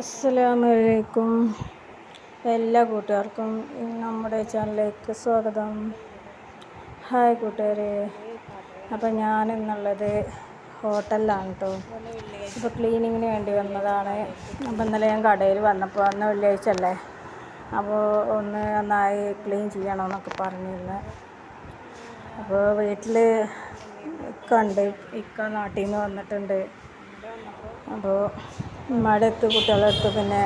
അസ്സലാമലൈക്കും എല്ലാ കൂട്ടുകാർക്കും നമ്മുടെ ചാനലിലേക്ക് സ്വാഗതം. ഹായ് കൂട്ടുകാരെ. അപ്പം ഞാൻ എന്നുള്ളത് ഹോട്ടലിലാണ് കേട്ടോ ഇപ്പോൾ ക്ലീനിങ്ങിന് വേണ്ടി വന്നതാണ്. അപ്പം ഇന്നലെ ഞാൻ കടയിൽ വന്നപ്പോൾ അന്ന് വെള്ളിയാഴ്ച അല്ലേ? അപ്പോൾ ഒന്ന് നന്നായി ക്ലീൻ ചെയ്യണമെന്നൊക്കെ പറഞ്ഞിരുന്നു. അപ്പോൾ വീട്ടിൽ ഇക്ക ഉണ്ട്. ഇക്ക നാട്ടിൽ നിന്ന് വന്നിട്ടുണ്ട്. അപ്പോൾ ഉമ്മയുടെ അടുത്ത് കുട്ടികളുടെ അടുത്ത് പിന്നെ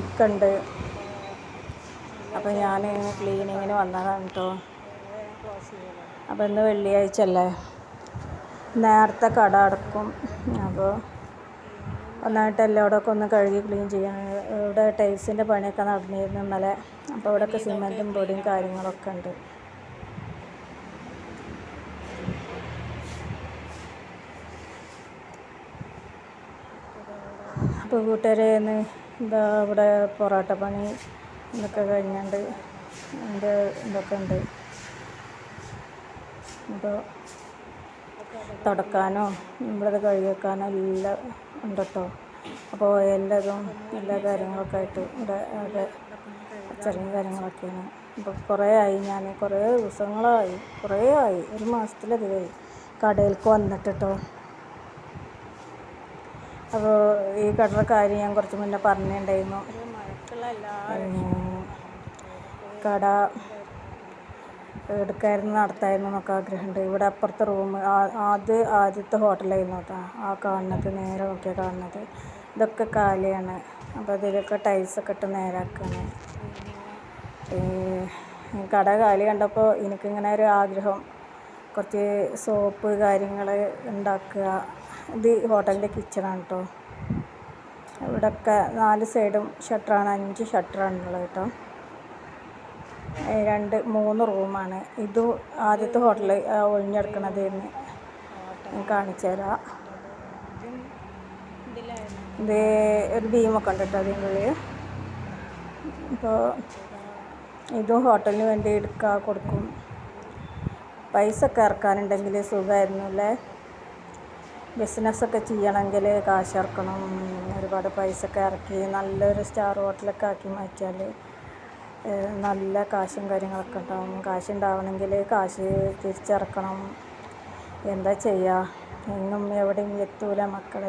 ഇക്കുണ്ട് അപ്പോൾ ഞാൻ ക്ലീനിങ്ങിന് വന്നതാണ് കേട്ടോ അപ്പോൾ ഇന്ന് വെള്ളിയാഴ്ച അല്ലേ? നേരത്തെ കട അടക്കും. അപ്പോൾ ഒന്നായിട്ട് എല്ലായിടമൊക്കെ ഒന്ന് കഴുകി ക്ലീൻ ചെയ്യാൻ ഇവിടെ ടൈൽസിന്റെ പണിയൊക്കെ നടന്നിരുന്നു ഇന്നലെ. അപ്പോൾ ഇവിടെയൊക്കെ സിമെന്റും പൊടിയും കാര്യങ്ങളൊക്കെ ഉണ്ട്. അപ്പോൾ കൂട്ടുകാരെ ഇന്ന് എന്താ ഇവിടെ പൊറോട്ട പണി ഇതൊക്കെ കഴിഞ്ഞുണ്ട് എന്റെ ഇതൊക്കെ ഉണ്ട്. അപ്പോൾ തുടക്കാനോ നമ്മളത് കഴുകി എല്ലാം ഉണ്ട് കേട്ടോ അപ്പോൾ എല്ലാതും എല്ലാ കാര്യങ്ങളൊക്കെ ആയിട്ട് ഇവിടെ അവിടെ ചെറിയ കാര്യങ്ങളൊക്കെയാണ്. അപ്പോൾ കുറേ ആയി ഞാൻ കുറേ ദിവസങ്ങളായി കുറേ ആയി. ഒരു മാസത്തിലധികമായി കടയിലേക്ക് വന്നിട്ട് കേട്ടോ അപ്പോൾ ഈ കടയുടെ കാര്യം ഞാൻ കുറച്ച് മുന്നേ പറഞ്ഞിട്ടുണ്ടായിരുന്നു. കട എടുക്കായിരുന്നു നടത്തായിരുന്നു എന്നൊക്കെ ആഗ്രഹമുണ്ട്. ഇവിടെ അപ്പുറത്തെ റൂം ആദ്യ ആദ്യത്തെ ഹോട്ടലായിരുന്നു കേട്ടോ. ആ കാണുന്നത് നേരെ നോക്കിയാൽ കാണുന്നത്. ഇതൊക്കെ കാലിയാണ്. അപ്പോൾ അതിലൊക്കെ ടൈൽസൊക്കെ ഇട്ട് നേരാക്കാണ്. കട കാലി കണ്ടപ്പോൾ എനിക്കിങ്ങനെ ഒരു ആഗ്രഹം കുറച്ച് സോപ്പ് കാര്യങ്ങൾ ഉണ്ടാക്കുക. ഇത് ഹോട്ടലിന്റെ കിച്ചണാണ് കേട്ടോ ഇവിടെയൊക്കെ നാല് സൈഡും ഷട്ടറാണ് അഞ്ച് ഷട്ടറാണ് ഉള്ളത് കേട്ടോ രണ്ട് മൂന്ന് റൂമാണ്. ഇത് ആദ്യത്തെ ഹോട്ടൽ ഒഴിഞ്ഞെടുക്കണത് ഞാൻ കാണിച്ചു തരാം. ഇത് ഒരു ബീമൊക്കെ ഉണ്ട് കേട്ടോ അതിന്റെ ഉള്ളിൽ ഇപ്പോൾ ഇതും ഹോട്ടലിന് വേണ്ടി എടുക്കുക കൊടുക്കും. പൈസ ഒക്കെ ഇറക്കാനുണ്ടെങ്കിൽ സുഖമായിരുന്നു അല്ലേ ബിസിനസ്സൊക്കെ ചെയ്യണമെങ്കിൽ കാശ് ഇറക്കണം ഒരുപാട് പൈസ ഒക്കെ ഇറക്കി നല്ലൊരു സ്റ്റാർ ഹോട്ടലൊക്കെ ആക്കി മാറ്റിയാൽ നല്ല കാശും കാര്യങ്ങളൊക്കെ ഉണ്ടാവും. കാശ് ഉണ്ടാവണമെങ്കിൽ കാശ് തിരിച്ചിറക്കണം. എന്താ ചെയ്യുക എങ്ങും എവിടെയും എത്തൂല മക്കൾ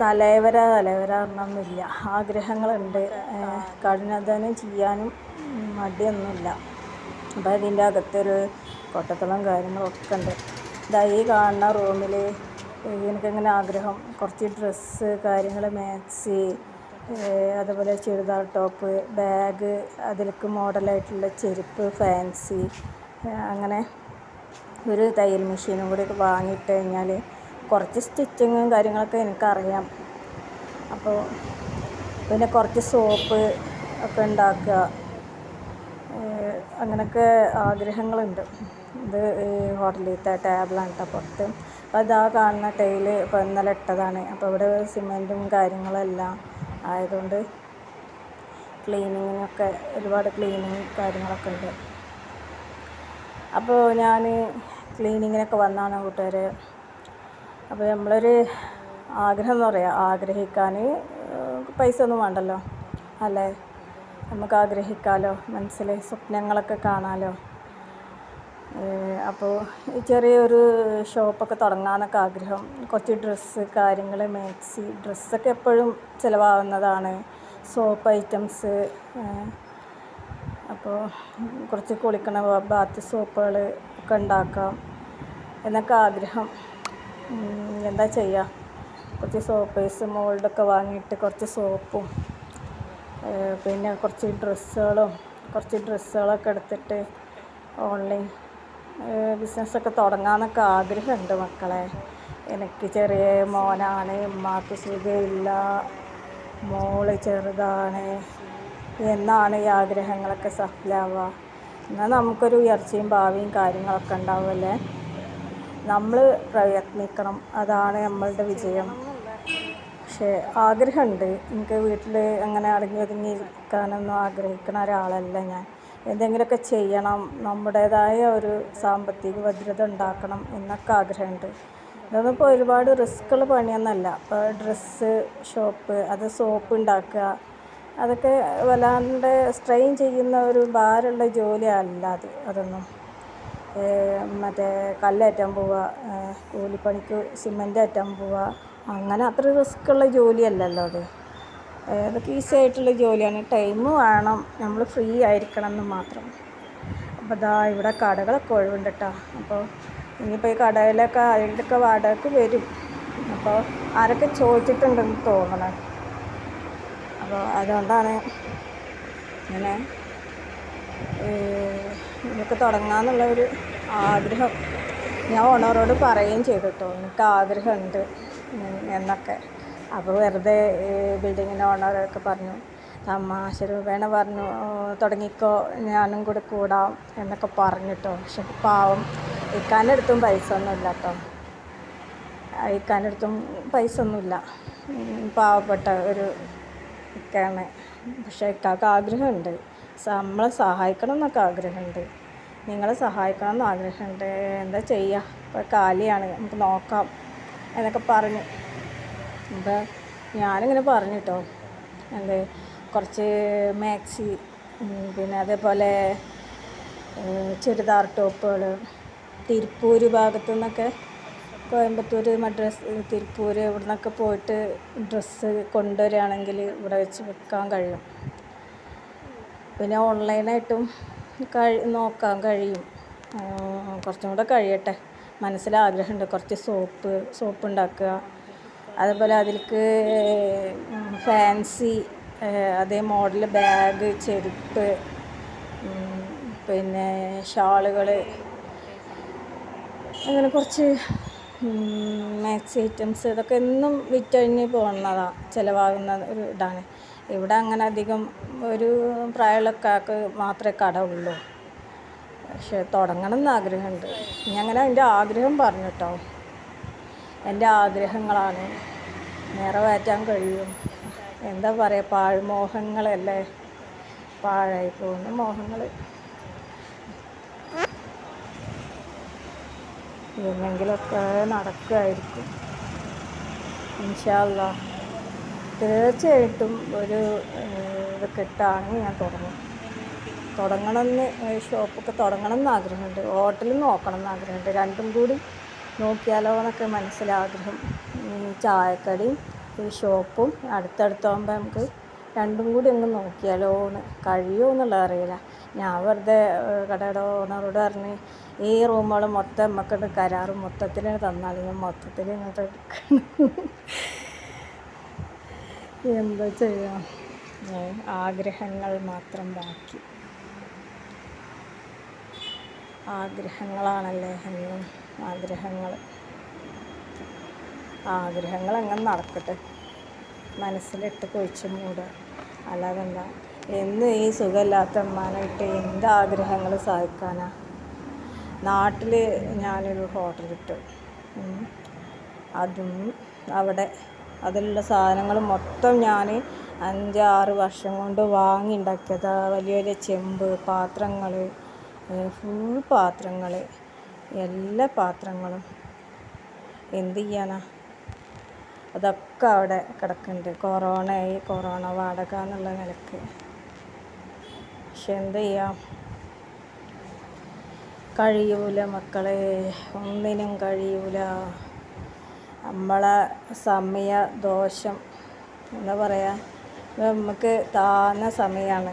തലവര തലവര എന്നൊന്നുമില്ല. ആഗ്രഹങ്ങളുണ്ട്. കഠിനാധ്വാനം ചെയ്യാനും മടിയൊന്നുമില്ല. അപ്പോൾ അതിന്റെ അകത്തൊരു കൊട്ടത്തളം കാര്യങ്ങളൊക്കെ ഉണ്ട്. ഇതാ ഈ കാണുന്ന റൂമിൽ എനിക്കങ്ങനെ ആഗ്രഹം. കുറച്ച് ഡ്രസ്സ് കാര്യങ്ങൾ മാക്സി അതുപോലെ ചുരിദാർ ടോപ്പ് ബാഗ് അതിലേക്ക് മോഡലായിട്ടുള്ള ചെരുപ്പ് ഫാൻസി അങ്ങനെ ഒരു തയ്യൽ മെഷീനും കൂടി വാങ്ങിയിട്ട് കഴിഞ്ഞാൽ കുറച്ച് സ്റ്റിച്ചിങ്ങും കാര്യങ്ങളൊക്കെ എനിക്കറിയാം. അപ്പോൾ പിന്നെ കുറച്ച് സോപ്പ് ഒക്കെ ഉണ്ടാക്കുക. അങ്ങനെയൊക്കെ ആഗ്രഹങ്ങളുണ്ട്. ഇത് ഹോട്ടലിലത്തെ ടേബിളാണ് കേട്ടോ പുറത്ത്. അപ്പോൾ ഇതാ കാണുന്ന ടൈൽ ഇപ്പോൾ ഇന്നലെ ഇട്ടതാണ്. അപ്പോൾ ഇവിടെ സിമെന്റും കാര്യങ്ങളെല്ലാം ആയതുകൊണ്ട് ക്ലീനിങ്ങിനൊക്കെ ഒരുപാട് ക്ലീനിങ് കാര്യങ്ങളൊക്കെ ഉണ്ട്. അപ്പോൾ ഞാൻ ക്ലീനിങ്ങിനൊക്കെ വന്നാണ് കൂട്ടുകാർ അപ്പോൾ നമ്മളൊരു ആഗ്രഹം എന്ന് പറയാം ആഗ്രഹിക്കാൻ പൈസ ഒന്നും വേണ്ടല്ലോ അല്ലേ? നമുക്ക് ആഗ്രഹിക്കാമല്ലോ മനസ്സിൽ സ്വപ്നങ്ങളൊക്കെ കാണാമല്ലോ അപ്പോൾ ചെറിയൊരു ഷോപ്പൊക്കെ തുടങ്ങാമെന്നൊക്കെ ആഗ്രഹം. കുറച്ച് ഡ്രസ്സ് കാര്യങ്ങൾ മാക്സി ഡ്രസ്സൊക്കെ എപ്പോഴും ചിലവാകുന്നതാണ്. സോപ്പ് ഐറ്റംസ് അപ്പോൾ കുറച്ച് കുളിക്കണ ബാത്ത് സോപ്പുകൾ ഒക്കെ ഉണ്ടാക്കാം എന്നൊക്കെ ആഗ്രഹം. എന്താ ചെയ്യുക കുറച്ച് സോപ്പേഴ്സ് മോൾഡൊക്കെ വാങ്ങിയിട്ട് കുറച്ച് സോപ്പും പിന്നെ കുറച്ച് ഡ്രസ്സുകളും കുറച്ച് ഡ്രസ്സുകളൊക്കെ എടുത്തിട്ട് ഓൺലൈൻ ബിസിനസ്സൊക്കെ തുടങ്ങാമെന്നൊക്കെ ആഗ്രഹമുണ്ട് മക്കളെ. എനിക്ക് ചെറിയ മോനാണ് ഉമ്മാക്ക് സുഖമില്ല. മോൾ ചെറുതാണ്. എന്നാണ് ഈ ആഗ്രഹങ്ങളൊക്കെ സഫലാവുക. എന്നാൽ നമുക്കൊരു ഉയർച്ചയും ഭാവിയും കാര്യങ്ങളൊക്കെ ഉണ്ടാവുമല്ലേ? നമ്മൾ പ്രയത്നിക്കണം. അതാണ് നമ്മളുടെ വിജയം. പക്ഷേ ആഗ്രഹമുണ്ട്. എനിക്ക് വീട്ടിൽ അങ്ങനെ അടങ്ങി ഒതുങ്ങി ഇരിക്കാനൊന്നും ആഗ്രഹിക്കുന്ന ഒരാളല്ല ഞാൻ. എന്തെങ്കിലുമൊക്കെ ചെയ്യണം നമ്മുടേതായ ഒരു സാമ്പത്തിക ഭദ്രത ഉണ്ടാക്കണം എന്നൊക്കെ ആഗ്രഹമുണ്ട്. ഇതൊന്നും ഇപ്പോൾ ഒരുപാട് റിസ്ക്കുള്ള പണിയൊന്നുമല്ല ഇപ്പോൾ ഡ്രസ്സ് ഷോപ്പ് അത് സോപ്പ് ഉണ്ടാക്കുക അതൊക്കെ വല്ലാണ്ട് സ്ട്രെയിൻ ചെയ്യുന്ന ഒരു ഭാരമുള്ള ജോലിയല്ല അത്. അതൊന്നും. മറ്റേ കല്ലേറ്റാൻ പോവുക കൂലിപ്പണിക്ക് സിമന്റ് ഏറ്റാൻ പോവുക അങ്ങനെ അത്ര റിസ്ക്കുള്ള ജോലിയല്ലല്ലോ അത്. അതൊക്കെ ഈസി ആയിട്ടുള്ള ജോലിയാണ്. ടൈം വേണം. നമ്മൾ ഫ്രീ ആയിരിക്കണം എന്ന് മാത്രം. അപ്പോൾ ദാ ഇവിടെ കടകളൊക്കെ ഒഴിവുണ്ട് കേട്ടോ അപ്പോൾ ഇനിയിപ്പോൾ ഈ കടയിലൊക്കെ അതിന്റെയൊക്കെ വാടകയ്ക്ക് വരും. അപ്പോൾ ആരൊക്കെ ചോദിച്ചിട്ടുണ്ടെന്ന് തോന്നണം. അപ്പോൾ അതുകൊണ്ടാണ് ഇങ്ങനെ ഇതൊക്കെ തുടങ്ങാമെന്നുള്ള ഒരു ആഗ്രഹം. ഞാൻ ഓണറോട് പറയുകയും ചെയ്തു കേട്ടോ എനിക്ക് ആഗ്രഹമുണ്ട് എന്നൊക്കെ. അപ്പോൾ വെറുതെ ബിൽഡിങ്ങിന്റെ ഓണറൊക്കെ പറഞ്ഞു തമാശ രൂപേണ പറഞ്ഞു തുടങ്ങിക്കോ ഞാനും കൂടെ കൂടാം എന്നൊക്കെ പറഞ്ഞിട്ടോ. പക്ഷെ പാവം ഇക്കാന്റെ പൈസ ഒന്നുമില്ല കേട്ടോ ഇക്കാന്റെ പൈസ ഒന്നുമില്ല പാവപ്പെട്ട ഒരു ഇക്കാണ്. പക്ഷേ ഇക്കാക്ക് ആഗ്രഹമുണ്ട്. നമ്മളെ സഹായിക്കണം എന്നൊക്കെ ആഗ്രഹമുണ്ട്. നിങ്ങളെ സഹായിക്കണം എന്ന് ആഗ്രഹമുണ്ട്. എന്താ ചെയ്യുക ഇപ്പോൾ കാലിയാണ്. നമുക്ക് നോക്കാം എന്നൊക്കെ പറഞ്ഞു. അപ്പോൾ ഞാനിങ്ങനെ പറഞ്ഞു കേട്ടോ എന്ത്? കുറച്ച് മാക്സി പിന്നെ അതേപോലെ ചുരിദാർ ടോപ്പുകൾ തിരുപ്പൂർ ഭാഗത്തു നിന്നൊക്കെ കോയമ്പത്തൂർ മദ്രസ് തിരുപ്പൂർ ഇവിടെ നിന്നൊക്കെ പോയിട്ട് ഡ്രസ്സ് കൊണ്ടുവരികയാണെങ്കിൽ ഇവിടെ വെച്ച് വിൽക്കാൻ കഴിയും. പിന്നെ ഓൺലൈനായിട്ടും നോക്കാൻ കഴിയും. കുറച്ചും കൂടെ കഴിയട്ടെ. മനസ്സിലാഗ്രഹമുണ്ട് കുറച്ച് സോപ്പ് സോപ്പ് ഉണ്ടാക്കുക അതുപോലെ അതിലേക്ക് ഫാൻസി അതേ മോഡൽ ബാഗ് ചെരുപ്പ് പിന്നെ ഷാളുകൾ അങ്ങനെ കുറച്ച് മാക്സി ഐറ്റംസ് ഇതൊക്കെ എന്നും വിറ്റഴിഞ്ഞ് പോകുന്നതാണ് ചിലവാകുന്ന ഒരു ഇതാണ്. ഇവിടെ അങ്ങനെ അധികം ഒരു പ്രായമുള്ള മാത്രമേ കട ഉള്ളൂ പക്ഷെ തുടങ്ങണം എന്ന് ആഗ്രഹമുണ്ട്. ഇനി അങ്ങനെ അതിന്റെ ആഗ്രഹം പറഞ്ഞു കേട്ടോ. എന്റെ ആഗ്രഹങ്ങളാണ്. നിറവേറ്റാൻ കഴിയും. എന്താ പറയുക? പാഴ്മോഹങ്ങളല്ലേ? പാഴായി പോകുന്ന മോഹങ്ങൾ. എന്നെങ്കിലൊക്കെ നടക്കുമായിരിക്കും ഇൻഷാല്ല തീർച്ചയായിട്ടും ഒരു ഇത് കിട്ടുകയാണെങ്കിൽ ഞാൻ തുടങ്ങും. തുടങ്ങണമെന്ന് ഷോപ്പൊക്കെ തുടങ്ങണം എന്ന് ആഗ്രഹമുണ്ട്. ഹോട്ടൽ നോക്കണം എന്ന് ആഗ്രഹമുണ്ട്. രണ്ടും കൂടി നോക്കിയാലോ എന്നൊക്കെ മനസ്സിലാഗ്രഹം. ചായക്കടയും ഈ ഷോപ്പും അടുത്തടുത്താകുമ്പോൾ നമുക്ക് രണ്ടും കൂടി ഒന്ന് നോക്കിയാലോ എന്ന് കഴിയുമോ എന്നുള്ളത് അറിയില്ല. ഞാൻ വെറുതെ കടയുടെ ഓണറോട് പറഞ്ഞ് ഈ റൂമുകൾ മൊത്തം നമുക്കിട്ട് കരാറ് മൊത്തത്തിൽ തന്നാൽ ഞാൻ മൊത്തത്തിൽ ഇങ്ങോട്ട് എടുക്കണം. എന്താ ചെയ്യാം? ആഗ്രഹങ്ങൾ മാത്രം ബാക്കി. ആഗ്രഹങ്ങളാണല്ലേ എന്നും ആഗ്രഹങ്ങൾ. ആഗ്രഹങ്ങൾ അങ്ങനെ നടക്കട്ടെ. മനസ്സിലിട്ട് കുഴിച്ച് മൂടുക. അല്ലാതെ എന്താ എന്ന് ഈ സുഖമില്ലാത്ത അമ്മാനായിട്ട് എന്ത് ആഗ്രഹങ്ങൾ സാധിക്കാനാ നാട്ടിൽ ഞാനൊരു ഹോട്ടലിട്ടു. അതും അവിടെ അതിലുള്ള സാധനങ്ങൾ മൊത്തം ഞാൻ അഞ്ചാറ് വർഷം കൊണ്ട് വാങ്ങി ഉണ്ടാക്കിയതാണ് വലിയ വലിയ ചെമ്പ് പാത്രങ്ങൾ ഫുൾ പാത്രങ്ങൾ എല്ലാ പാത്രങ്ങളും. എന്ത് ചെയ്യാനാ? അതൊക്കെ അവിടെ കിടക്കുന്നുണ്ട് കൊറോണയായി കൊറോണ വാടക എന്നുള്ള നിലയ്ക്ക്. പക്ഷെ എന്ത് ചെയ്യാം? കഴിയൂല മക്കളെ. ഒന്നിനും കഴിയൂല. നമ്മളെ സമയ ദോഷം എന്താ പറയുക നമുക്ക് താന്ന സമയമാണ്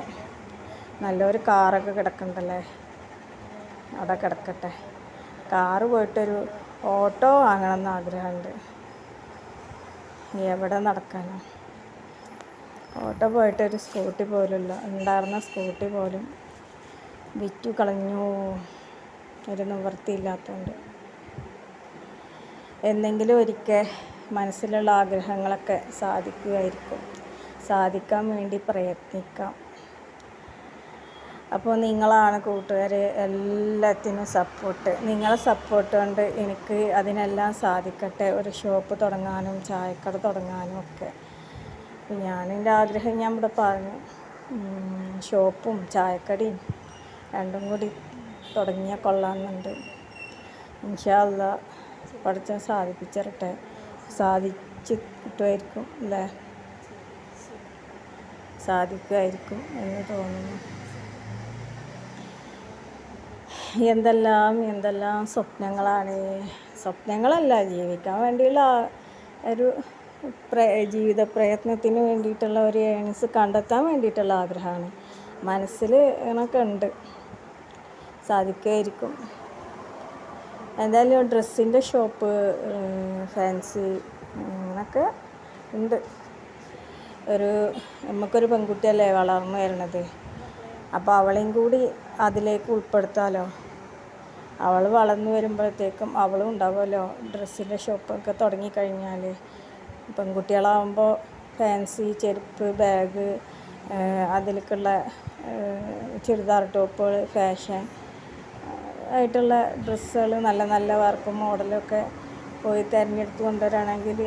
നല്ലൊരു കാറൊക്കെ കിടക്കണ്ടല്ലേ? അവിടെ കിടക്കട്ടെ. കാറ് പോയിട്ടൊരു ഓട്ടോ വാങ്ങണം എന്ന് ആഗ്രഹമുണ്ട് എവിടെ നടക്കാനാണ് ഓട്ടോ പോയിട്ട് ഒരു സ്കൂട്ടി പോലുമില്ല ഉണ്ടായിരുന്ന സ്കൂട്ടി പോലും വിറ്റു കളഞ്ഞു. ഒരു നിവൃത്തിയില്ലാത്തതുകൊണ്ട് എന്തെങ്കിലും ഒരിക്കൽ മനസ്സിലുള്ള ആഗ്രഹങ്ങളൊക്കെ സാധിക്കുമായിരിക്കും. സാധിക്കാൻ വേണ്ടി പ്രയത്നിക്കാം. അപ്പോൾ നിങ്ങളാണ് കൂട്ടുകാർ എല്ലാത്തിനും സപ്പോർട്ട്. നിങ്ങളെ സപ്പോർട്ട് കൊണ്ട് എനിക്ക് അതിനെല്ലാം സാധിക്കട്ടെ. ഒരു ഷോപ്പ് തുടങ്ങാനും ചായക്കട തുടങ്ങാനും ഒക്കെ. ഞാനെന്റെ ആഗ്രഹം ഞാൻ ഇവിടെ പറഞ്ഞു. ഷോപ്പും ചായക്കടയും രണ്ടും കൂടി തുടങ്ങിയാൽ കൊള്ളാമെന്നുണ്ട്. ഇൻഷാല്ല പഠിച്ചാൽ സാധിപ്പിച്ചിരട്ടെ? സാധിച്ചിട്ടുമായിരിക്കും അല്ലേ? സാധിക്കുമായിരിക്കും എന്ന് തോന്നുന്നു. എന്തെല്ലാം എന്തെല്ലാം സ്വപ്നങ്ങളാണ്? സ്വപ്നങ്ങളല്ല ജീവിക്കാൻ വേണ്ടിയുള്ള ഒരു ജീവിത പ്രയത്നത്തിന് വേണ്ടിയിട്ടുള്ള ഒരു ഏണിങ്സ് കണ്ടെത്താൻ വേണ്ടിയിട്ടുള്ള ആഗ്രഹമാണ്. മനസ്സിൽ ഇണക്കുണ്ട് സാധിക്കുമായിരിക്കും എന്തായാലും ഡ്രസ്സിന്റെ ഷോപ്പ് ഫാൻസി അങ്ങനൊക്കെ ഉണ്ട്. ഒരു നമുക്കൊരു പെൺകുട്ടിയല്ലേ വളർന്നു വരണത് അപ്പോൾ അവളെയും കൂടി അതിലേക്ക് ഉൾപ്പെടുത്താമല്ലോ അവൾ വളർന്നു വരുമ്പോഴത്തേക്കും അവളും ഉണ്ടാവുമല്ലോ ഡ്രസ്സിന്റെ ഷോപ്പൊക്കെ തുടങ്ങിക്കഴിഞ്ഞാൽ. പെൺകുട്ടികളാവുമ്പോൾ ഫാൻസി ചെരുപ്പ് ബാഗ് അതിലേക്കുള്ള ചുരിദാർ ടോപ്പുകൾ ഫാഷൻ ആയിട്ടുള്ള ഡ്രസ്സുകൾ നല്ല നല്ല വർക്കും മോഡലൊക്കെ പോയി തിരഞ്ഞെടുത്ത് കൊണ്ടുവരാണെങ്കിൽ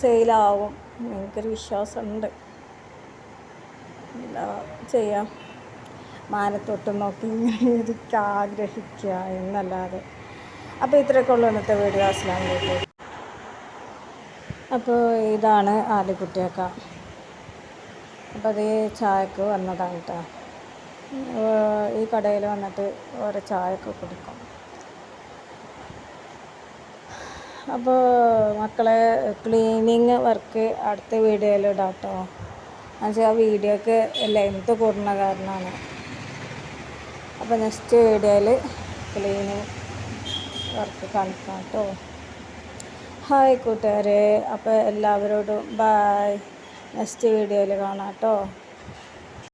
സെയിലാവും. എനിക്കൊരു വിശ്വാസമുണ്ട്. എന്താ ചെയ്യാം? മാനത്തൊട്ട് നോക്കി ഇങ്ങനെ ആഗ്രഹിക്കുക എന്നല്ലാതെ. അപ്പോൾ ഇത്രയൊക്കെ ഉള്ളൂ ഇന്നത്തെ വീഡിയോ. അസ്ലാം വലൈക്കും അപ്പോൾ ഇതാണ് ആലിക്കുട്ടിയൊക്കെ അപ്പോൾ അത് ചായക്ക് വന്നതാണ് കേട്ടോ ഈ കടയിൽ വന്നിട്ട് ഓരോ ചായയൊക്കെ കുടിക്കും. അപ്പോൾ മക്കളെ ക്ലീനിങ് വർക്ക് അടുത്ത വീഡിയോയിൽ ഇടാം കേട്ടോ എന്നുവെച്ചാൽ ആ വീഡിയോക്ക് ലെങ്ത്ത് കൂടുന്ന കാരണമാണ്. അപ്പോൾ നെക്സ്റ്റ് വീഡിയോയിൽ ക്ലീനിങ് വർക്ക് കാണിക്കാം കേട്ടോ ഹായ് കൂട്ടുകാരെ അപ്പോൾ എല്ലാവരോടും ബായ് നെക്സ്റ്റ് വീഡിയോയിൽ കാണാം